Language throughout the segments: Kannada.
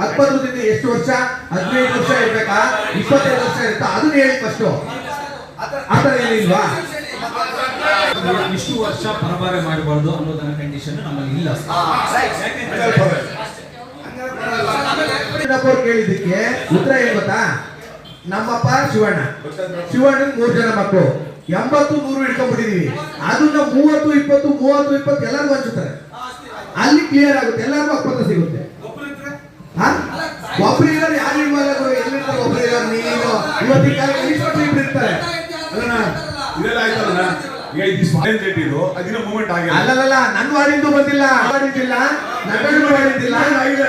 ಹತ್ತೊಂಬತ್ತರಿಂದ ಎಷ್ಟು ವರ್ಷ? ಹದಿನೈದು ವರ್ಷ ಇರ್ಬೇಕಾ? ಇಪ್ಪತ್ತೈದು ವರ್ಷ ಇರುತ್ತಾ? ಅದನ್ನ ಹೇಳಿ ಫಸ್ಟ್ ಆತರ ಏನಿಲ್ವಾ? ಇಷ್ಟು ವರ್ಷ ಪರಭಾರೆ ಮಾಡಬಾರ್ದು ಅನ್ನೋದನ್ನ ಕಂಡೀಷನ್ ನಮ್ಮಲ್ಲಿ ಇಲ್ಲ. ಕೇಳಿದಕ್ಕೆ ಕೇಳಿದ್ದಕ್ಕೆ ಉತ್ತರ ಏನ್ ಗೊತ್ತಾ? ನಮ್ಮಪ್ಪ ಶಿವಣ್ಣ. ಶಿವಣ್ಣ ಮೂರ್ ಜನ ಮಕ್ಕಳು. ಎಂಬತ್ತು ನೂರು ಇಟ್ಕೊಂಡ್ಬಿಟ್ಟಿದೀವಿ ಅದನ್ನ ಮೂವತ್ತು ಇಪ್ಪತ್ತು ಮೂವತ್ತು ಇಪ್ಪತ್ತು ಎಲ್ಲರೂ ಹಂಚುತ್ತಾರೆ ಅಲ್ಲಿ ಕ್ಲಿಯರ್ ಆಗುತ್ತೆ. ಎಲ್ಲರಿಗೂ ಅಪ್ಪತ್ತ ಸಿಗುತ್ತೆ. ಇವತ್ತಿನ ಕಾಲ ಇನ್ಸ್ಪೆಕ್ಟರ್ ಇಬ್ರು ಇರ್ತಾರೆ? ಅಲ್ಲಣ್ಣ ಇದೆಲ್ಲ ಆಯ್ತಲ್ಲ ಈಗ ಇದು ಸ್ವಾಯನ್ ಡೇಟ್ ಇದು. ಅದಿನ ಮೂಮೆಂಟ್ ಆಗಿಲ್ಲ ಅಲ್ಲಲ್ಲ ನನ್ ವಾರ್ಡಿಂದು ಬಂದಿಲ್ಲ. ಆಗಿದೆ.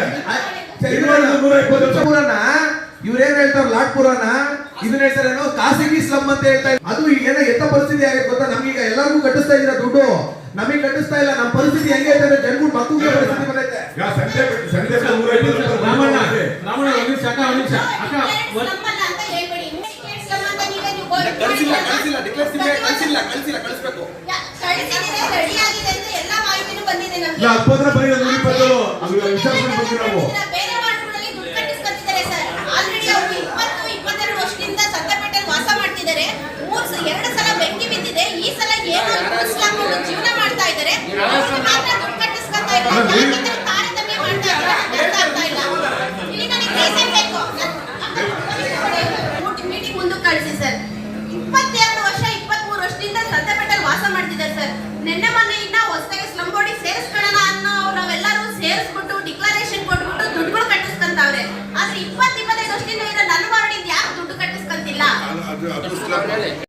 ಇದು ನೂರ ಇಪ್ಪತ್ತು. ವರ್ಷ ಪುರಾಣ ಇವ್ರೇನ್ ಹೇಳ್ತಾರೆ ಲಾಟ್ ಪುರಾಣ ಇದನ್ನ ಹೇಳ್ತಾರೇನೋ ಖಾಸಗಿ ಸ್ಲಮ್ ಅಂತ ಹೇಳ್ತಾ ಇದ್ದಾರೆ. ಅದು ಈಗ ಏನೋ ಎತ್ತ ಪರಿಸ್ಥಿತಿ ಆಗೈತೆ ಗೊತ್ತಾ? ನಮ್ಗೀಗ ಎಲ್ಲರಿಗೂ ಕಟ್ಟಿಸ್ತಾ ಇದ್ರ ದುಡ್ಡು? ನಮಗೆ ಕಟ್ಟಿಸ್ತಾ ಇಲ್ಲ. ನಮ್ಮ ಪರಿಸ್ಥಿತಿ ಹೆಂಗೆ ಐತೆ ಜನಗಳು ಮಕ್ಕಳಿಗೆ ಪರಿಸ್ಥಿತಿ ಸಂಜೆ ಸಂಜೆ ರಾಮಣ್ಣ. ರಾಮಣ್ಣ ಒಂದು ನಿಮಿಷ ಅಕ್ಕ ಒಂದ್ ನಿಮಿಷ. ಅಕ್ಕ ಒಂದ್- ನಮ್ಮಲ್ಲ ಅಂತ ಹೇಳ್ಬೇಡಿ ಇಮಿಡಿಯೇಟ್ ಸಂಬಂಧ ನೀವೇ ನೀವು ಗೋಲ್ ಕಳಿಸಿಲ್ಲ ಕಳಿಸಿಲ್ಲ ಡಿಕ್ಲೇರ್ ಕಳಿಸಿಲ್ಲ ಕಳಿಸಿಲ್ಲ ಕಳಿಸ್ಬೇಕು. ಕಳಿಸಿದ್ರೆ ರೆಡಿ ಆಗಿದೆ ಅಂತ ಎಲ್ಲ ಮಾಹಿತಿನೂ ಬಂದಿದೆ ನಮ್ಗೆ. ಬರೀ ಅದು ವಿಚಾರಿಸ್ಕೊಂಡು ನಾವು. Gabriel Leite.